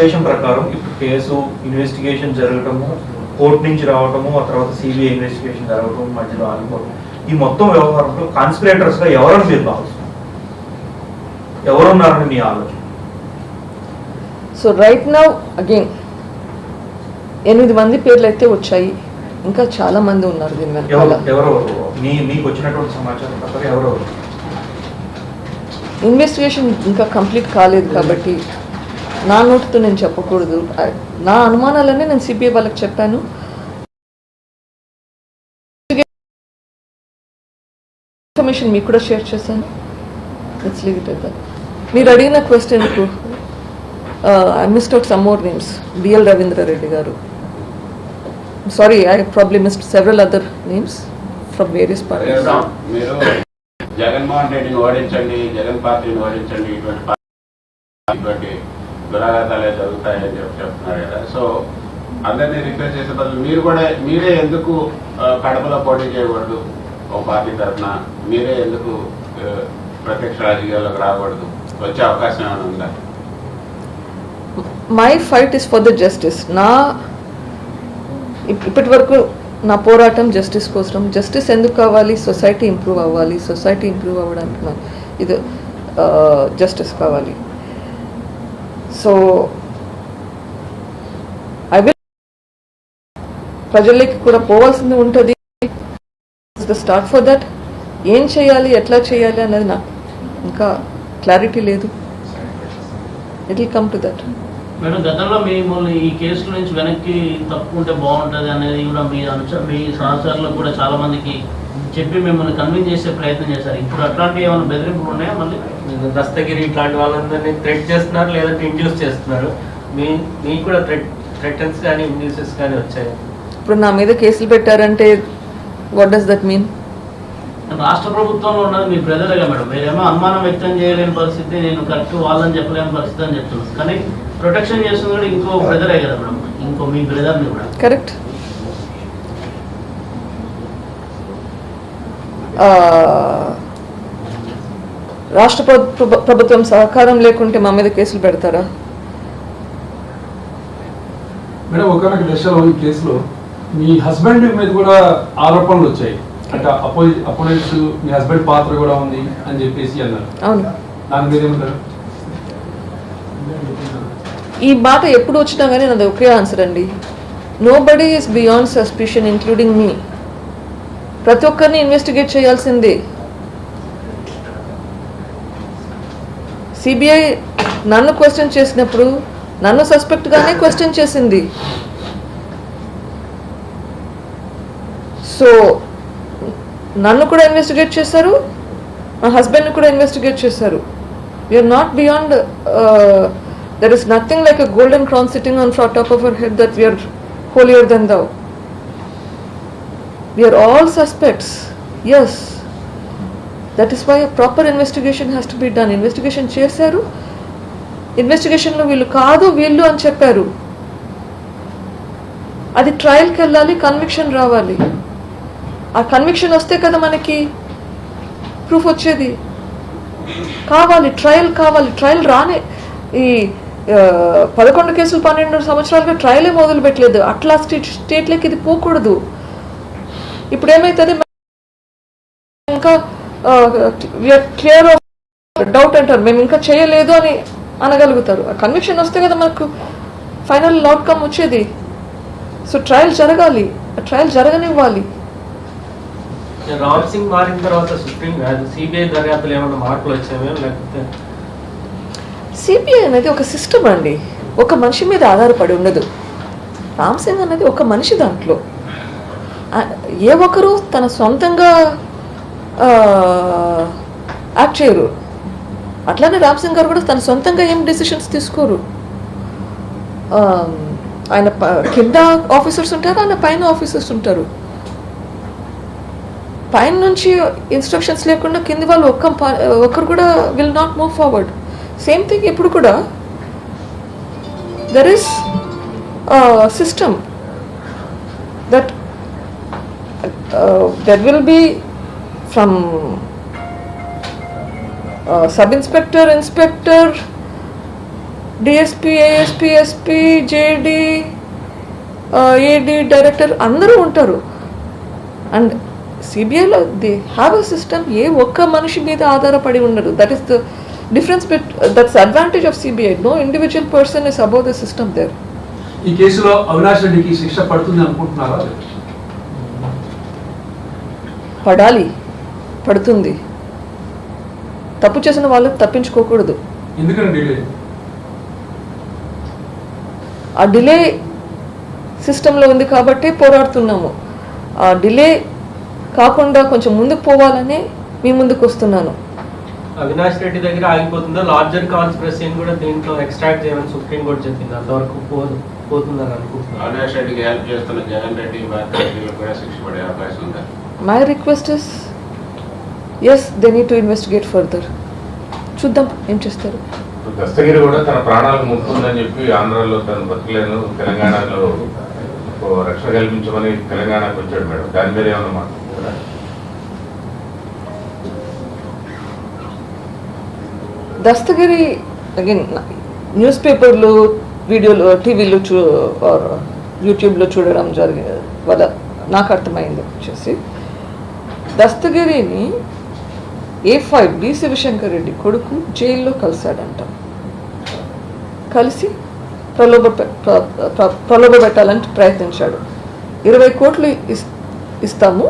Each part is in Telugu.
ఉద్దేశం ప్రకారం ఇప్పుడు కేసు ఇన్వెస్టిగేషన్ జరగటము కోర్టు నుంచి రావటము ఆ తర్వాత సిబిఐ ఇన్వెస్టిగేషన్ జరగటం మధ్యలో ఆగిపోవడం ఈ మొత్తం వ్యవహారంలో కాన్స్పిరేటర్స్గా ఎవరని మీరు భావిస్తున్నారు? ఎవరున్నారని మీ ఆలోచన? సో రైట్ నౌ అగైన్ ఎనిమిది మంది పేర్లు అయితే వచ్చాయి. ఇంకా చాలా మంది ఉన్నారు దీని వెనకాల. ఇన్వెస్టిగేషన్ ఇంకా కంప్లీట్ కాలేదు కాబట్టి నా నోటితో నేను చెప్పకూడదు. నా అనుమానాలన్నీ నేను సిబిఐ వాళ్ళకి చెప్పాను. ఇన్ఫర్మేషన్ మీకు కూడా షేర్ చేశాను. లెట్స్ లీవ్ ఇట్ మీరు అడిగిన క్వశ్చన్కు I missed out some more names BL Ravindra Reddy garu. Sorry I probably missed several other names from various parties Jaganmohan రెడ్డిని ఓడించండి జగన్ పార్టీని ఓడించండి ఇటువంటి దురాఘాతాలే జరుగుతాయని చెప్పి చెప్తున్నారు కదా. సో అందరినీ రిక్వెస్ట్ చేసే బదులు మీరు కూడా మీరే ఎందుకు కడపలో పోటీ చేయకూడదు? ఓ పార్టీ తరఫున మీరే ఎందుకు ప్రత్యక్ష రాజకీయాల్లోకి రాకూడదు? వచ్చే అవకాశం ఏమైనా ఉందా? My fight is for the justice నా ఇప్పటి వరకు నా పోరాటం జస్టిస్ కోసం జస్టిస్ ఎందుకు కావాలి? సొసైటీ ఇంప్రూవ్ అవ్వాలి. సొసైటీ ఇంప్రూవ్ అవ్వడానికి ఇది జస్టిస్ కావాలి. సో ఐ విల్ ప్రజలకి కూడా పోవాల్సింది ఉంటుంది. ద స్టార్ట్ ఫర్ దట్ ఏం చేయాలి ఎట్లా చేయాలి అనేది నాకు ఇంకా క్లారిటీ లేదు. It will come to that madam గతంలో మిమ్మల్ని ఈ కేసు నుంచి వెనక్కి తప్పుకుంటే బాగుంటుంది అనేది కూడా మీ అనుచ మీ సహచరులకు కూడా చాలా మందికి చెప్పి మిమ్మల్ని కన్విన్స్ చేసే ప్రయత్నం చేశారు. ఇప్పుడు అట్లాంటివి ఏమైనా బెదిరింపులు ఉన్నాయా మళ్ళీ? దస్తగిరి ఇట్లాంటి వాళ్ళందరినీ థ్రెట్ చేస్తున్నారు లేదంటే ఇండ్యూస్ చేస్తున్నారు. మీ మీకు కూడా థ్రెట్ థ్రెటన్స్ కానీ ఇండ్యూసెస్ కానీ వచ్చాయి? ఇప్పుడు నా మీద కేసులు పెట్టారంటే వాట్ డస్ దట్ మీన్ రాష్ట్ర ప్రభుత్వంలో ఉన్నది మీ బ్రదర్గా మేడం. మీరేమో అనుమానం వ్యక్తం చేయలేని పరిస్థితి నేను కరెక్ట్ వాళ్ళని చెప్పలేని పరిస్థితి అని చెప్తున్నాను కానీ ప్రొటెక్షన్ చేస్తుంది కూడా ఇంకో బ్రదరే కదా మేడం. ఇంకో మీ బ్రదర్ని కూడా. కరెక్ట్ రాష్ట్ర ప్రభు- ప్రభు- ప్రభుత్వం సహకారం లేకుంటే మా మీద కేసులు పెడతారా? మేడం ఒకనొక దశలో ఈ కేసులో. మీ హస్బెండ్ మీద కూడా ఆరోపణలు వచ్చాయి. అంటే అపోజి అపోనెంట్స్ మీ హస్బెండ్ పాత్ర కూడా ఉంది అని చెప్పేసి అన్నారు. అవును. దాని మీద ఏమంటారు? ఈ మాట ఎప్పుడు వచ్చినా కానీ నాది ఒకే ఆన్సర్ అండి. Nobody is beyond suspicion including మీ ప్రతి ఒక్కరిని ఇన్వెస్టిగేట్ చేయాల్సిందే. సిబిఐ నన్ను క్వశ్చన్ చేసినప్పుడు నన్ను సస్పెక్ట్గానే క్వశ్చన్ చేసింది. సో నన్ను కూడా ఇన్వెస్టిగేట్ చేశారు మా హస్బెండ్ని కూడా ఇన్వెస్టిగేట్ చేశారు. We're not beyond there is nothing like a golden crown sitting on fraught top of our head that we're holier than thou we're all suspects as that is why proper investigation has to be done investigation చేశారు. ఇన్వెస్టిగేషన్లో వీళ్ళు కాదు వీళ్ళు అని చెప్పారు. అది ట్రయల్కి వెళ్ళాలి కన్విక్షన్ రావాలి. ఆ కన్విక్షన్ వస్తే కదా మనకి ప్రూఫ్ వచ్చేది. కావాలి ట్రయల్ కావాలి. ట్రయల్ రానే ఈ పదకొండు కేసులు పన్నెండు సంవత్సరాలుగా ట్రయలే మొదలు పెట్టలేదు అట్లా స్టేట్ స్టేట్లకి ఇది పోకూడదు. ఇప్పుడు ఏమవుతుంది ఇంకా క్లియర్ డౌట్ అంటారు మేము ఇంకా చేయలేదు అని అనగలుగుతారు. ఆ కన్విక్షన్ వస్తే కదా మనకు ఫైనల్ అవుట్కమ్ వచ్చేది. సో ట్రయల్ జరగాలి. ఆ ట్రయల్ జరగనివ్వాలి. రామ్ సింగ్ మారిన తర్వాత సుప్రీం సిబిఐ దర్యాప్తులు ఏమైనా మార్పులు వచ్చాయో? లేకపోతే సిపిఐ అనేది ఒక సిస్టమ్ అండి. ఒక మనిషి మీద ఆధారపడి ఉండదు. రామ్ సింగ్ అనేది ఒక మనిషి దాంట్లో. ఏ ఒక్కరు తన సొంతంగా యాక్ట్ చేయరు అట్లానే రామ్ సింగ్ గారు కూడా తన సొంతంగా ఏం డెసిషన్స్ తీసుకోరు? ఆయన కింద ఆఫీసర్స్ ఉంటారు ఆయన పైన ఆఫీసర్స్ ఉంటారు. పైన నుంచి ఇన్స్ట్రక్షన్స్ లేకుండా కింది వాళ్ళు ఒక్క ఒక్కరు కూడా will not move forward same thing ఇప్పుడు కూడా there is system that there will be from sub inspector inspector DSP ASP SP JD AD director అందరూ ఉంటారు. అండ్ సిబిఐలో దే హ్యావ్ అ సిస్టమ్ ఏ ఒక్క మనిషి మీద ఆధారపడి ఉండరు that is the difference bit that's advantage of CBI no individual person is about the system there ఈ కేసులో అవినాష్ రెడ్డికి శిక్ష పడుతుంది అనుకుంటున్నారా పడాలి. పడుతుంది. తప్పు చేసిన వాళ్ళు తప్పించుకోకూడదు. ఆ డిలే సిస్టంలో ఉంది కాబట్టి పోరాడుతున్నాము. ఆ డిలే కాకుండా కొంచెం ముందుకు పోవాలని మీ ముందుకు వస్తున్నాను. అవినాష్ రెడ్డి దగ్గర ఆగిపోతుందో? లార్జర్ కాన్స్పిరసీని కూడా దీంట్లో ఎక్స్ట్రాక్ట్ చేయమని సుప్రీం కోర్టు చెప్పింది. అంతవరకు పోదు పోతుందని అనుకుంటున్నాను. అవినాష్ రెడ్డికి హెల్ప్ చేస్తున్న జగన్ రెడ్డి కూడా శిక్ష పడే అవకాశం ఉందా? My request is as they need to investigate further చూద్దాం ఏం చేస్తారు? దస్తగిరి కూడా తన ప్రాణాలకు ముప్పుందని చెప్పి ఆంధ్రాలో తను బతకలేను తెలంగాణలో రక్షణ కల్పించమని తెలంగాణకు వచ్చాడు మేడం. దాని మీద ఏమన్నా? దస్తగిరి అగైన్ న్యూస్ పేపర్లు వీడియోలు టీవీలు చూ ఆర్ యూట్యూబ్లో చూడడం జరిగి వల్ల నాకు అర్థమైంది వచ్చేసి దస్తగిరిని A five D Shivashankar Reddy కొడుకు జైల్లో కలిశాడంట. కలిసి ప్రలోభ ప్రలోభ పెట్టాలని ప్రయత్నించాడు. ఇరవై కోట్లు ఇస్తాము.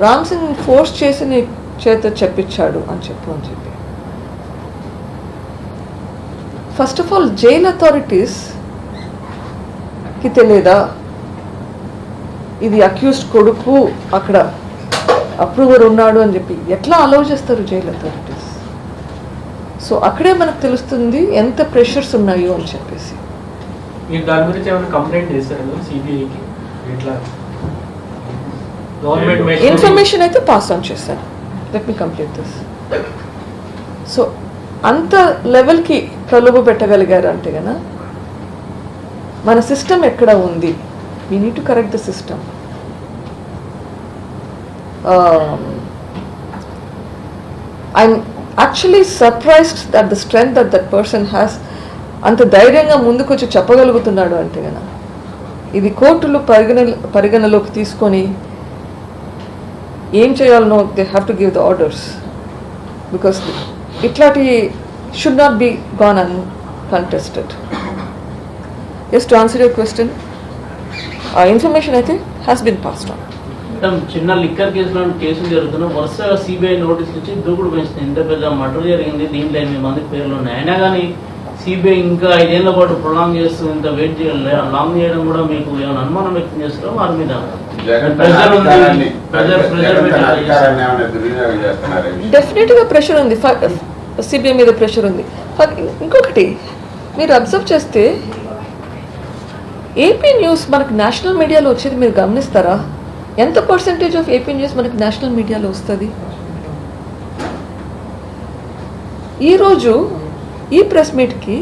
రామ్ సింగ్ ఫోర్స్ చేసి నీ చేత చెప్పించాడు అని చెప్పు అని చెప్పి. ఫస్ట్ ఆఫ్ ఆల్ జైల్ అథారిటీస్కి తెలియదా ఇది అక్యూస్డ్ కొడుకు అక్కడ అప్రూవర్ ఉన్నాడు అని చెప్పి ఎట్లా అలౌ చేస్తారు జైల్ అథారిటీస్ సో అక్కడే మనకు తెలుస్తుంది ఎంత ప్రెషర్స్ ఉన్నాయో అని చెప్పేసి. మీరు దాని గురించి ఏమైనా కంప్లైంట్ చేశారు సిబిఐకి ఇట్లా గవర్నమెంట్ ఇన్ఫర్మేషన్ అయితే పాస్ ఆన్ చేశాను. Let me complete this so అంత లెవెల్కి ప్రలోభ పెట్టగలిగారు అంటే గన మన సిస్టమ్ ఎక్కడ ఉంది? We need to correct the system I'm actually surprised that the strength that that person has అంత ధైర్యంగా ముందుకొచ్చి చెప్పగలుగుతున్నాడు అంటే కదా. ఇది కోర్టులు పరిగణ పరిగణలోకి తీసుకొని ఏం చేయాలనో they have to give the orders because ఇట్లాంటి should not be gone uncontested as to answer your question ఆ ఇన్ఫర్మేషన్ అయితే హ్యాస్ బిన్ పాస్డ్ ఆన్ చిన్న లిక్కర్ కేసులో కేసులు జరుగుతున్నా వరుసగా సిబిఐ నోటీసులు ఇచ్చి దూకుడు పెంచుతుంది ఇంత పెద్ద మర్డర్ జరిగింది. దీంట్లో ఎనిమిది మంది పేర్లు ఉన్నాయి అయినా కానీ సిబిఐ ఇంకా ఐదేళ్ళ పాటు ప్రొలాంగ్ చేస్తూ ఇంత వెయిట్ చేయాలి. లాంగ్ చేయడం కూడా మీకు ఏమైనా అనుమానం వ్యక్తం చేస్తారో? వారి మీద చేస్తున్నారు? డెఫినెట్గా ప్రెషర్ ఉంది. సిబిఐ మీద ప్రెషర్ ఉంది. ఇంకొకటి మీరు అబ్జర్వ్ చేస్తే ఏపీ న్యూస్ మనకు నేషనల్ మీడియాలో వచ్చేది మీరు గమనిస్తారా? ఎంత పర్సెంటేజ్ ఆఫ్ ఏపీ న్యూస్ మనకు నేషనల్ మీడియాలో వస్తుంది? ఈరోజు ఈ press మీట్కి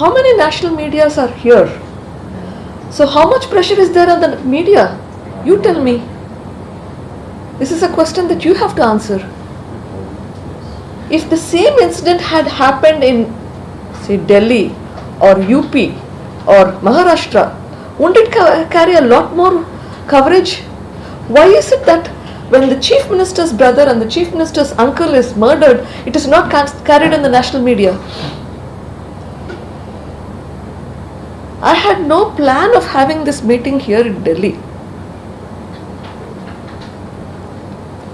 how many national medias are here so how much pressure is there on the media you tell me this is a question that you have to answer if the same incident had happened in say delhi or up or maharashtra wouldn't it ca- carry a lot more coverage? Why is it that when the chief minister's brother and the chief minister's uncle is murdered it is not carried in the national media i had no plan of having this meeting here in delhi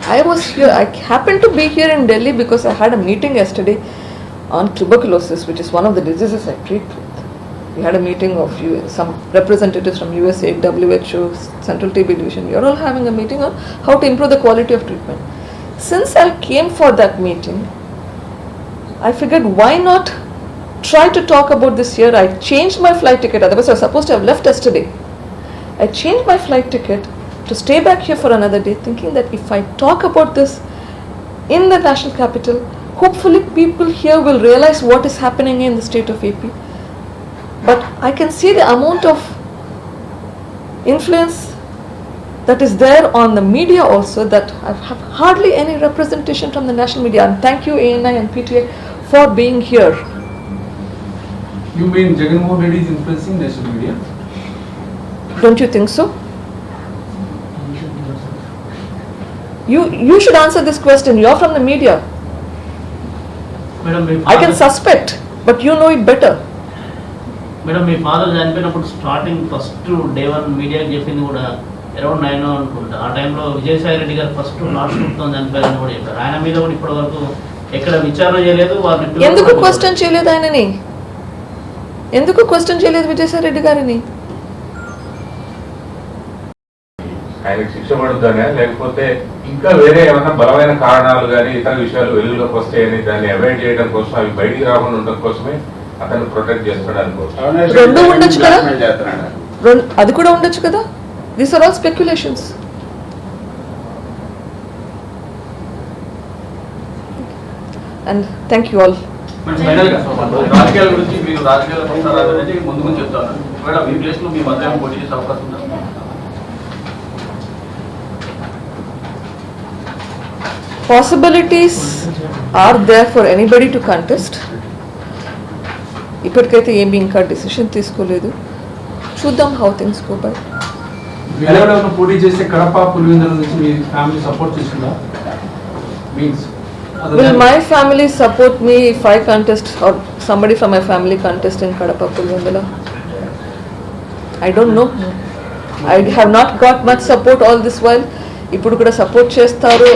I was here, I happened to be here in Delhi because I had a meeting yesterday on tuberculosis, which is one of the diseases I treat. We had a meeting of US, some representatives from USA, WHO, Central TB Division. We are all having a meeting on how to improve the quality of treatment. Since I came for that meeting, I figured why not try to talk about this here. I changed my flight ticket, otherwise, I was supposed to have left yesterday. I changed my flight ticket to stay back here for another day, thinking that if I talk about this in the national capital, hopefully people here will realize what is happening in the state of AP. But I can see the amount of influence that is there on the media also that I have hardly any representation from the national media. And thank you ANI and PTA for being here. You mean Jagannamohan Reddy is influencing national media? Don't you think so? You, you should answer this question. You are from the media. Madam, I can suspect, but you know it better. Madam me father చనిపోయినప్పుడు స్టార్టింగ్ ఫస్ట్ డే వన్ మీడియాకి చెప్పింది కూడా అరౌండ్ నైన్ అనుకుంటా. ఆ టైంలో విజయసాయి రెడ్డి గారు ఫస్ట్ లాస్ట్తో చనిపోయారని కూడా చెప్పారు. ఆయన మీద కూడా ఇప్పటి వరకు ఎక్కడ విచారణ చేయలేదు వారిని ఎందుకు క్వశ్చన్ చేయలేదు ఆయనని? ఎందుకు క్వశ్చన్ చేయలేదు విజయసాయి రెడ్డి గారిని? ఆయనకు శిక్ష పడుతుందనే లేకపోతే ఇంకా వేరే ఏమైనా బలమైన కారణాలు కానీ ఇతర విషయాలు వెలుగులోకి వస్తాయని దాన్ని అవాయిడ్ చేయడం కోసం అవి బయటికి రాకుండా ఉండడం కోసమే అతను ప్రొటెక్ట్ చేస్తాడు రెండు ఉండొచ్చు కదా? అది కూడా ఉండొచ్చు కదా? These are all speculations and thank you all ఫైనల్గా రాజకీయాల గురించి మీరు రాజకీయాల వస్తారనేది ముందు ముందు చెప్తాను. ఒకవేళ మీ ప్లేస్లో మీ మధ్య పోటీ చేసే అవకాశం ఉందా? Possibilities are there for anybody to contest ఇప్పటికైతే ఏమి ఇంకా డిసిషన్ తీసుకోలేదు చూద్దాం హౌ థింగ్స్ గో బై పోటీ చేస్తే కడప పులివెందుల నుంచి మీ ఫ్యామిలీ సపోర్ట్ చేస్తుందా means Will my family support me if I contest or somebody from my family contest in Kadapa Pulvendala? I don't know. I have not got much support all this while. ఇప్పుడు కూడా సపోర్ట్ చేస్తారు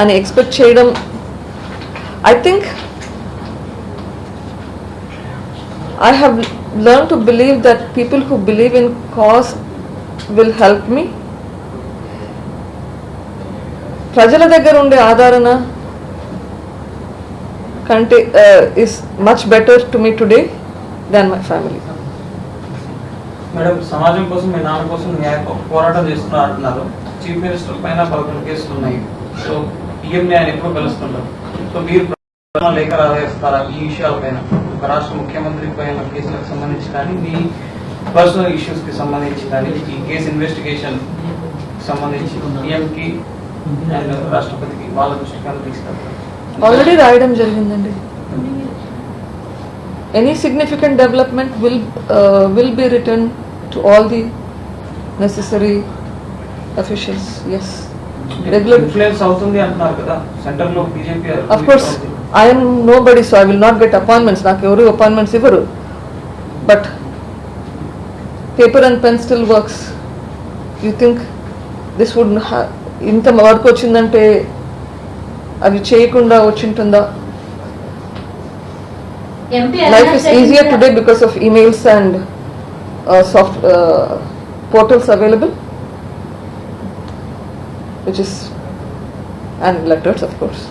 అని ఎక్స్పెక్ట్ చేయడం I think I have learned to believe that people who believe in cause will help me. ప్రజల దగ్గర ఉండే ఆదరణ కంటే is much better to me today than my family madam సమాజం కోసం మీ నాన్న కోసం న్యాయ పోరాటం చేస్తున్నారు అంటున్నారు. చీఫ్ మినిస్టర్ పైన పదకొండు కేసులు ఉన్నాయి. సో పిఎం న్యాయం ఎప్పుడు కలుస్తుంటారు? సో మీరు లేఖ రావేస్తారా ఈ విషయాలపైన. ఒక రాష్ట్ర ముఖ్యమంత్రి పైన కేసులకు సంబంధించి కానీ మీ పర్సనల్ ఇష్యూస్కి సంబంధించి కానీ ఈ కేసు ఇన్వెస్టిగేషన్ సంబంధించి పిఎంకి అండ్ రాష్ట్రపతికి వాళ్ళ తీసుకెళ్తారు. ఆల్రెడీ రాయడం జరిగిందండి. Any significant development will will be return to all the necessary officials as regular influence అవుతుంది అంటున్నారు కదా. సెంటర్లో BJP of course I'm nobody so I will not get appointments నాకు ఎవరు అపాయింట్మెంట్స్ ఇవ్వరు but paper and pen still works you think this would ఇంత వర్క్ వచ్చిందంటే అది చేయకుండా వచ్చింటుందా MP life is easier today because of emails and uh, soft uh, portals available which is and letters of course